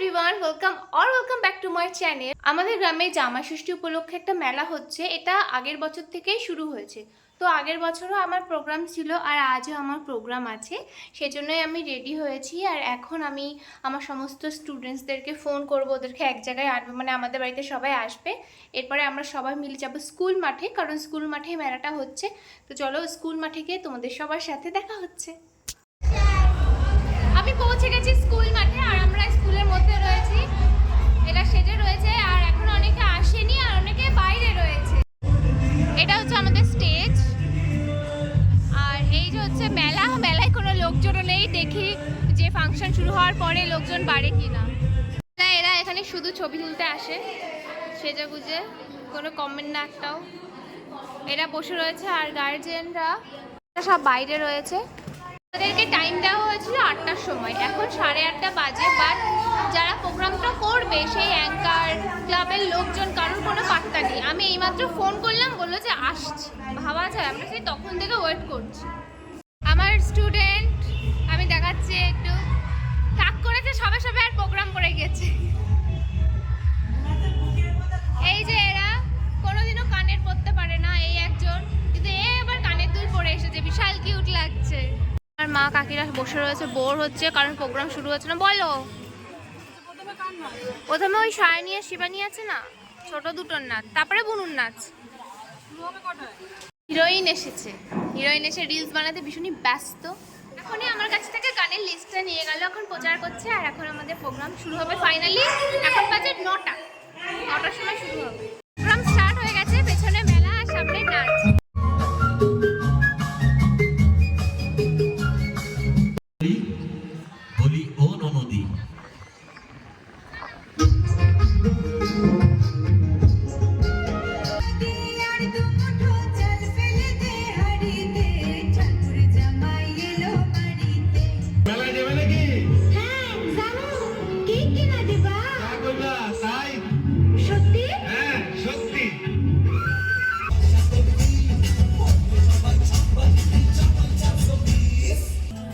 Everyone welcome or welcome back to my channel আমাদের গ্রামে জামা ষষ্ঠী উপলক্ষে একটা মেলা হচ্ছে, এটা আগের বছর থেকেই শুরু হয়েছে। তো আগের বছরও আমার প্রোগ্রাম ছিল আর আজও আমার প্রোগ্রাম আছে। সেজন্যই আমি রেডি হয়েছি আর এখন আমি আমার সমস্ত স্টুডেন্টসদেরকে ফোন করব, ওদেরকে এক জায়গায় আনবে মানে আমাদের বাড়িতে সবাই আসবে। এরপরে আমরা সবাই মিলে যাব স্কুল মাঠে, কারণ স্কুল মাঠে মেলাটা হচ্ছে। তো চলো স্কুল মাঠে গিয়ে তোমাদের সবার সাথে দেখা হচ্ছে। আমি পৌঁছে গেছি স্কুল মাঠে আর আমরা স্কুলের মধ্যে রয়েছি। এটা সেজে রয়েছে আর এখন অনেকে আসেনি আর অনেকে বাইরে রয়েছে। এটা হচ্ছে আমাদের স্টেজ। আর এই যে হচ্ছে মেলা, মেলায় কোনো লোকজনও নেই। দেখি যে ফাংশন শুরু হওয়ার পরে লোকজন বাড়ে কিনা। এরা এখানে শুধু ছবি তুলতে আসে সেজে গুজে কোনো কমেন্ট না একটাও। এরা বসে রয়েছে আর গার্জেনরা সব বাইরে রয়েছে। তাদেরকে টাইম দেওয়া হয়েছিল আটটার সময়। এখন সাড়ে আটটা বাজে বাট যারা প্রোগ্রামটা করবে, সেই অ্যাঙ্কার ক্লাবের লোকজন, কারোর কোনো পাত্তা নেই। আমি এইমাত্র ফোন করলাম, বলল যে আসছি। ভাবা যায়, আমরা সেই তখন থেকে ওয়েট করছি। আমার স্টুডেন্ট আমি দেখাচ্ছি একটু। কাক করেছে? সবে সবে আর প্রোগ্রাম করে গেছে। আর মা কাকিরা বসে রয়েছে, বোর হচ্ছে, কারণ প্রোগ্রাম শুরু হচ্ছে না, বলো। প্রথমে ওই সায়নী আর শিবানী আছে না? ছোট দুটোর নাচ, তারপরে বুনুর নাচ। হিরোইন এসেছে, হিরোইন এসে রিলস বানাতে ভীষণই ব্যস্ত। এখনই আমার কাছ থেকে গানের লিস্টটা নিয়ে গেল, এখন প্রচার করছে, আর এখন আমাদের প্রোগ্রাম শুরু হবে ফাইনালি এখন বাজে নটা, নটার সময় শুরু হবে।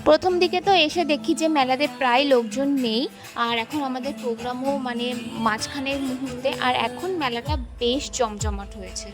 প্রথম দিকে তো এসে দেখি যে মেলাতে প্রায় লোকজন নেই, আর এখন আমাদের প্রোগ্রামও মানে মাঝখানের মুহূর্তে, আর এখন মেলাটা বেশ জমজমাট হয়েছে।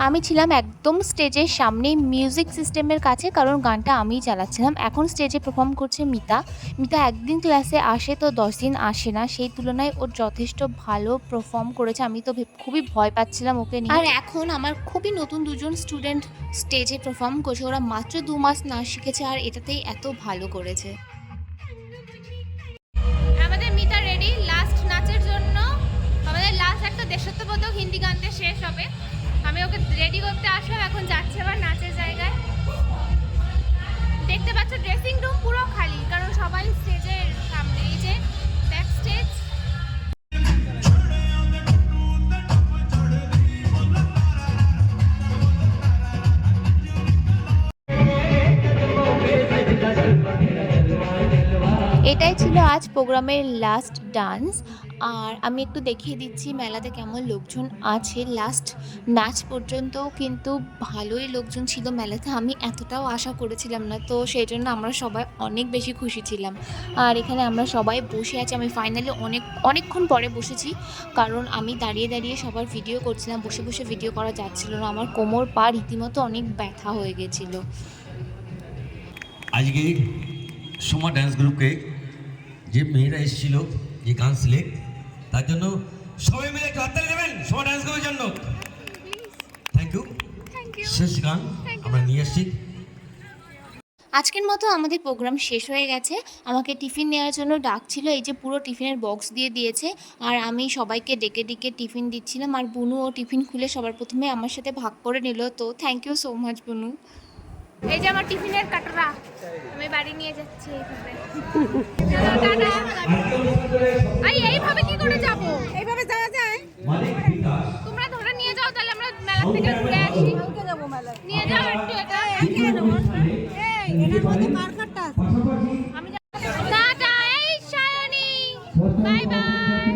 আমি ছিলাম একদম স্টেজের সামনে মিউজিক সিস্টেমের কাছে কারণ গানটা আমিই চালাচ্ছিলাম। এখন স্টেজে পারফর্ম করছে মিতা। মিতা একদিন ক্লাসে আসে তো দশ দিন আসে না। সেই তুলনায় ওর যথেষ্ট ভালো পারফর্ম করেছে। আমি তো ভে- খুবই ভয় পাচ্ছিলাম ওকে নিয়ে। আর এখন আমার খুবই নতুন দুজন স্টুডেন্ট স্টেজে পারফর্ম করছে। ওরা মাত্র দু মাস নাচ শিখেছে আর এটাতেই এত ভালো করেছে। আমাদের মিতা রেডি লাস্ট নাচের জন্য। আমাদের লাস্ট একটা দেশাত্মবোধক হিন্দি গানতে শেষ হবে। আমি ওকে রেডি করতে আসলাম এখন যাচ্ছে আবার নাচের জায়গায়। দেখতে পাচ্ছ ড্রেসিং রুম পুরো খালি, কারণ সবাই স্টেজের সামনে, এই যে ব্যাক স্টেজ এটাই ছিল আজ প্রোগ্রামের লাস্ট ডান্স আর আমি একটু দেখিয়ে দিচ্ছি মেলাতে কেমন লোকজন আছে। লাস্ট নাচ পর্যন্ত কিন্তু ভালোই লোকজন ছিল মেলাতে। আমি এতটাও আশা করেছিলাম না, তো সেই জন্য আমরা সবাই অনেক বেশি খুশি ছিলাম। আর এখানে আমরা সবাই বসে আছি। আমি ফাইনালি অনেক, অনেকক্ষণ পরে বসেছি, কারণ আমি দাঁড়িয়ে দাঁড়িয়ে সবার ভিডিও করছিলাম, বসে বসে ভিডিও করা যাচ্ছিল না। আমার কোমর পা রীতিমতো অনেক ব্যথা হয়ে গেছিল। আজকে সোমা ডান্স গ্রুপকে যে মেয়েরা এসেছিল যে গান সিলেক্ট তার জন্য সবাই মিলে একটু হাততালি দেবেন সোমা ডান্স গ্রুপের জন্য। থ্যাংক ইউ শেষ গান আমরা নিয়ে এসেছি আজকের মতো আমাদের প্রোগ্রাম শেষ হয়ে গেছে। আমাকে টিফিন নেওয়ার জন্য ডাকছিল এই যে পুরো টিফিনের বক্স দিয়ে দিয়েছে। আর আমি সবাইকে ডেকে ডেকে টিফিন দিচ্ছিলাম। আর বুনু ও টিফিন খুলে সবার প্রথমে আমার সাথে ভাগ করে নিল। তো থ্যাংক ইউ সো মাচ বুনু। এই যে আমার টিফিনের কাটরা। আমি বাড়ি নিয়ে যাচ্ছি এইভাবে। আই, এইভাবে কি করে যাব? এইভাবে যাওয়া যায়? তোমরা ধরে নিয়ে যাও তাহলে আমরা মেলা থেকে ঘুরে আসি। নিয়ে যাও একটু এটা। আমি টাটা এই সায়নী। Bye bye.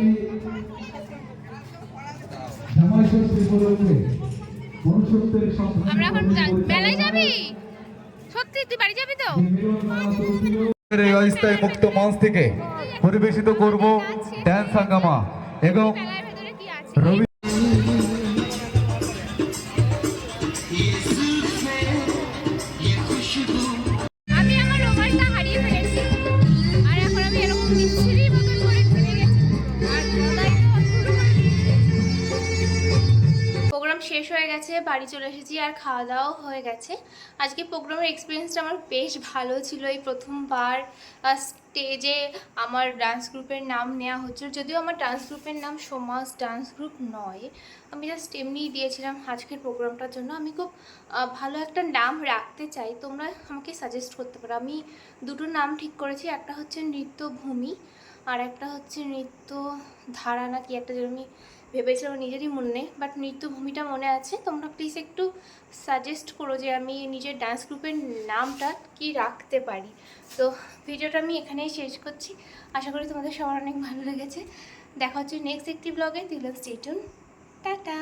আমরা এখন মেলায় যাবি? সত্যি তুই বাড়ি যাবি তো? এই অস্থায়ী মুক্ত মঞ্চ থেকে পরিবেশিত করব ড্যান্স হাঙ্গামা এবং মেলার ভেতরে কি আছে? রবি শেষ হয়ে গেছে, বাড়ি চলে এসেছি আর খাওয়া দাওয়াও হয়ে গেছে। আজকে প্রোগ্রামের এক্সপিরিয়েন্সটা আমার বেশ ভালো ছিল। এই প্রথমবার স্টেজে আমার ডান্স গ্রুপের নাম নেওয়া হচ্ছিল। যদিও আমার ডান্স গ্রুপের নাম সমাজ ডান্স গ্রুপ নয়। আমি জাস্ট এমনিই দিয়েছিলাম আজকের প্রোগ্রামটার জন্য। আমি খুব ভালো একটা নাম রাখতে চাই। তোমরা আমাকে সাজেস্ট করতে পারো। আমি দুটো নাম ঠিক করেছি। একটা হচ্ছে নৃত্যভূমি আর একটা হচ্ছে নৃত্য ধারা না কি একটা যেন আমি ভেবেছিলাম নিজেরই মনে নেই বাট নৃত্যভূমিটা মনে আছে। তোমরা প্লিজ একটু সাজেস্ট করো যে আমি নিজের ডান্স গ্রুপের নামটা কি রাখতে পারি। তো ভিডিওটা আমি এখানেই শেষ করছি। আশা করি তোমাদের সবার অনেক ভালো লেগেছে। দেখা হচ্ছে নেক্সট একটি ব্লগে দিল স্টেটুন টাটা!